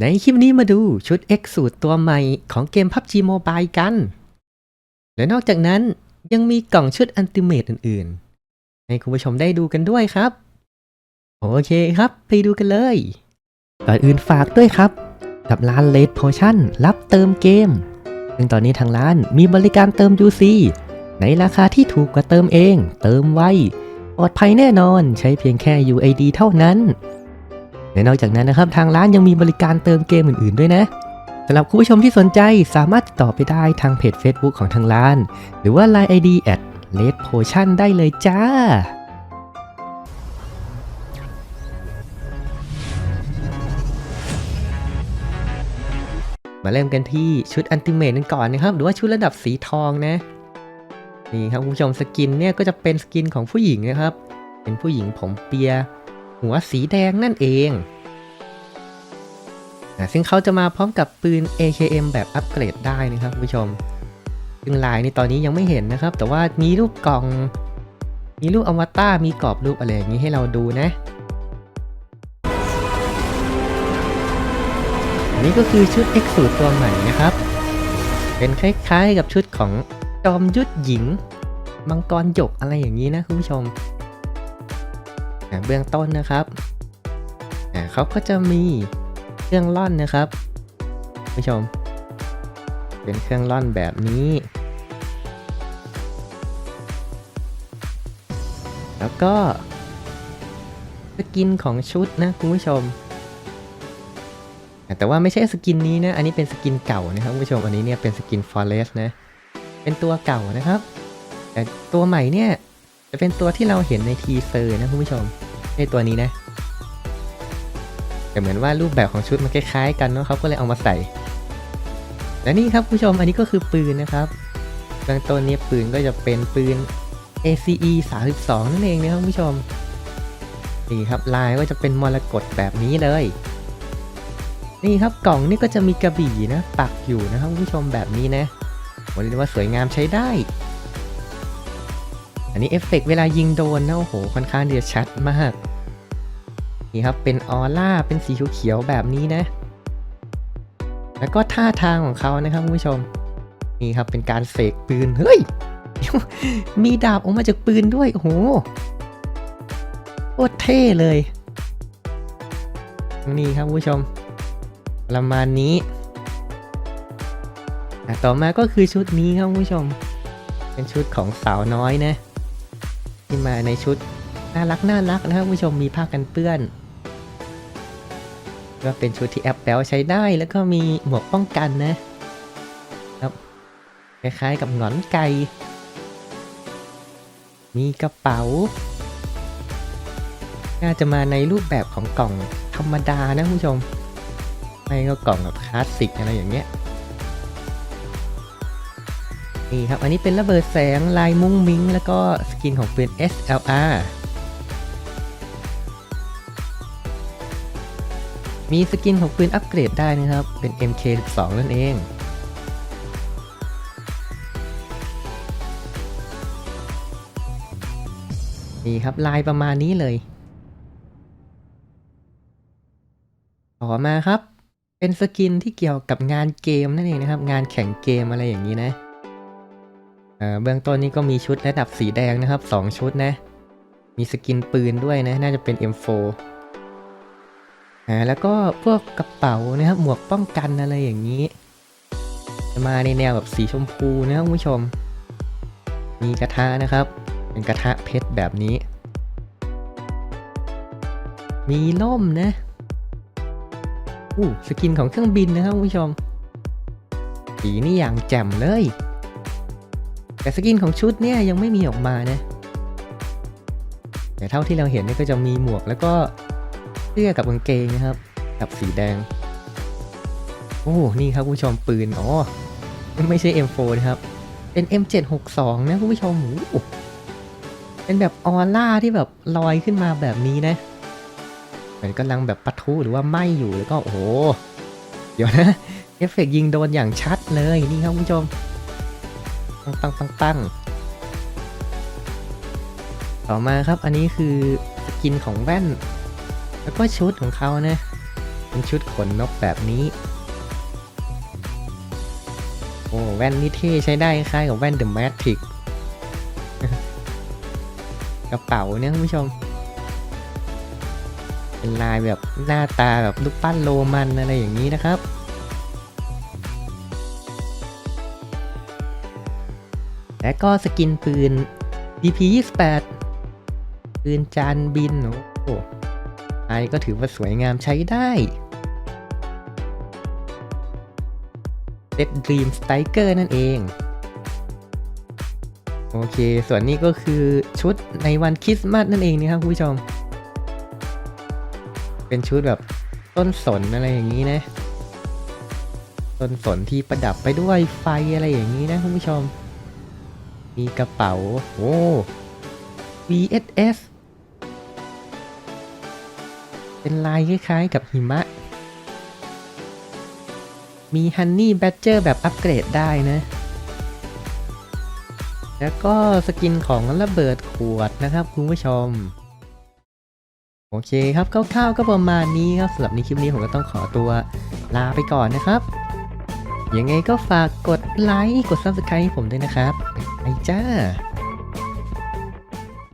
ในคลิปนี้มาดูชุด X สูตรตัวใหม่ของเกม PUBG Mobile กัน และนอกจากนั้นยังมีกล่องชุดอันติเมตอื่นๆ ให้คุณผู้ชมได้ดูกันด้วยครับ โอเคครับ ไปดูกันเลย ก่อนอื่นฝากด้วยครับ กับร้าน Late Potion รับเติมเกม ซึ่งตอนนี้ทางร้านมีบริการเติม UC ในราคาที่ถูกกว่าเติมเอง เติมไวปลอดภัยแน่นอนใช้เพียงแค่ UID เท่านั้น และนอกจากนั้นนะครับทางร้านยังมีบริการเติมเกมอื่นๆด้วยนะสำหรับคุณผู้ชมที่สนใจสามารถติดต่อไปได้ทางเพจ Facebook ของทางร้าน หรือว่า Line ID at Red Potion ได้เลยจ้ามาเริ่มกันที่ชุดอันติเมตกันก่อนนะครับ หรือว่าชุดระดับสีทองนะ นี่ครับคุณผู้ชมสกินเนี่ยก็จะเป็นสกินของผู้หญิงนะครับ เป็นผู้หญิงผมเปีย หัวสีแดงนั่นเอง อะซึ่งเขาจะมาพร้อมกับปืน AKM แบบอัปเกรดได้นะครับผู้ชม ซึ่งลายในตอนนี้ยังไม่เห็นนะครับ แต่ว่ามีรูปกล่อง มีรูปอวตาร มีกรอบรูปอะไรอย่างนี้ให้เราดูนะ อันนี้ก็คือชุด X สูตรตัวใหม่นะครับ เป็นคล้ายๆกับชุดของจอมยุทธหญิง มังกรหยกอะไรอย่างนี้นะคุณผู้ชมอะเบื้องต้นนะครับ เขาก็จะมี รื่อง ล่อนนะครับคุณผู้ชม เป็นเครื่องล่อนแบบนี้ แล้วก็สกินของชุดนะคุณผู้ชม แต่ว่าไม่ใช่สกินนี้นะ อันนี้เป็นสกินเก่านะครับคุณผู้ชม อันนี้เนี่ยเป็นสกิน Forest นะ เป็นตัวเก่านะครับ แต่ตัวใหม่เนี่ยจะเป็นตัวที่เราเห็นในทีเซอร์นะคุณผู้ชมในตัวนี้นะ แต่เหมือนว่ารูปแบบของชุดมันคล้ายๆกันเนาะเขาก็เลยเอามาใส่ และนี่ครับผู้ชมอันนี้ก็คือปืนนะครับเบื้องต้นนี้ปืนก็จะเป็นปืน ACE 32 นั่นเองนะครับผู้ชมนี่ครับลายก็จะเป็นมรกตแบบนี้เลย นี่ครับกล่องนี่ก็จะมีกระบี่นะปักอยู่นะครับผู้ชมแบบนี้นะผมเรียกว่าสวยงามใช้ได้ อันนี้เอฟเฟกต์เวลายิงโดนนะโอ้โหค่อนข้างเดียชัดมาก นี่ครับเป็นออร่าเป็นสีเขียวๆแบบนี้นะ แล้วก็ท่าทางของเขานะครับคุณผู้ชม นี่ครับเป็นการเสกปืน เฮ้ย มีดาบออกมาจากปืนด้วย โอ้โหโคตรเท่เลย นี่ครับคุณผู้ชม ประมาณนี้ต่อมาก็คือชุดนี้ครับคุณผู้ชม เป็นชุดของสาวน้อยนะ ที่มาในชุดน่ารักน่ารักนะครับคุณผู้ชมมีผ้ากันเปื้อน ก็เป็นชุดที่แอปแปลใช้ได้แล้วก็มีหมวกป้องกันนะครับคล้ายๆกับหงอนไก่มีกระเป๋า น่าจะมาในรูปแบบของกล่องธรรมดานะคุณผู้ชม ไม่ก็กล่องแบบคลาสสิกอะไรอย่างเงี้ย นี่ครับ อันนี้เป็นระเบิดแสงลายมุ้งมิ้ง แล้วก็สกินของปืน SLR มีสกินของปืนอัปเกรดได้นะครับ เป็น MK12 นั่นเองนี่ครับลายประมาณนี้เลย ต่อมาครับ เป็นสกินที่เกี่ยวกับงานเกมนั่นเองนะครับ งานแข่งเกมอะไรอย่างนี้นะเอ่อเบื้องต้นนี้ก็มีชุดระดับสีแดงนะครับ 2 ชุดนะ มีสกินปืนด้วยนะ น่าจะเป็น M4 อ่าแล้วก็พวกกระเป๋านะครับหมวกป้องกันอะไรอย่างนี้ จะมาในแนวแบบสีชมพูนะครับคุณผู้ชม มีกระทะนะครับ เป็นกระทะเพชรแบบนี้ มีล่มนะอู้สกินของเครื่องบินนะครับคุณผู้ชม สีนี่อย่างแจ่มเลย แต่สกินของชุดเนี่ยยังไม่มีออกมานะ แต่เท่าที่เราเห็นเนี่ยก็จะมีหมวกแล้วก็ สื้อกับกางเกงนะครับ กับสีแดง โอ้นี่ครับผู้ชมปืนอ๋อไม่ใช่ M4 นะครับ เป็น M762 นะผู้ชมโอ้เป็นแบบออร่าที่แบบลอยขึ้นมาแบบนี้นะเหมือนกำลังแบบปะทุหรือว่าไหมอยู่แล้วก็โอ้โหเดี๋ยวนะเอฟเฟกต์ยิงโดนอย่างชัดเลยนี่ครับคุณผู้ชมปังปังปังปังต่อมาครับอันนี้คือสกินของแว่น แล้วก็ชุดของเขานะเป็นชุดขนนกแบบนี้ โอ้แว่นนี่เท่ใช้ได้คล้ายกับแว่น The Matrix กกระเป๋าเนี่ยคุณผู้ชม เป็นลายแบบหน้าตาแบบรูปปั้นโรมันอะไรอย่างนี้นะครับและก็สกินปืน DP28 ปืนจานบินโอ้ โหลายก็ถือว่าสวยงามใช้ได้เ e ด Dream Striker นั่นเอง โอเค ส่วนนี้ก็คือชุดในวันคริสต์มาสนั่นเองนะครับคุณผู้ชม เป็นชุดแบบต้นสนอะไรอย่างนี้นะ ต้นสนที่ประดับไปด้วยไฟอะไรอย่างนี้นะคุณผู้ชม มีกระเป๋า โอ้ VSS เป็นลายคล้ายๆกับหิมะ มี Honey Badger แบบอัปเกรดได้นะ แล้วก็สกินของระเบิดขวดนะครับคุณผู้ชม โอเคครับคร่าวๆก็ประมาณนี้ครับสำหรับในคลิปนี้ผมก็ต้องขอตัวลาไปก่อนนะครับยังไงก็ฝากกดไลค์กด Subscribe ให้ผมด้วยนะครับไปจ้า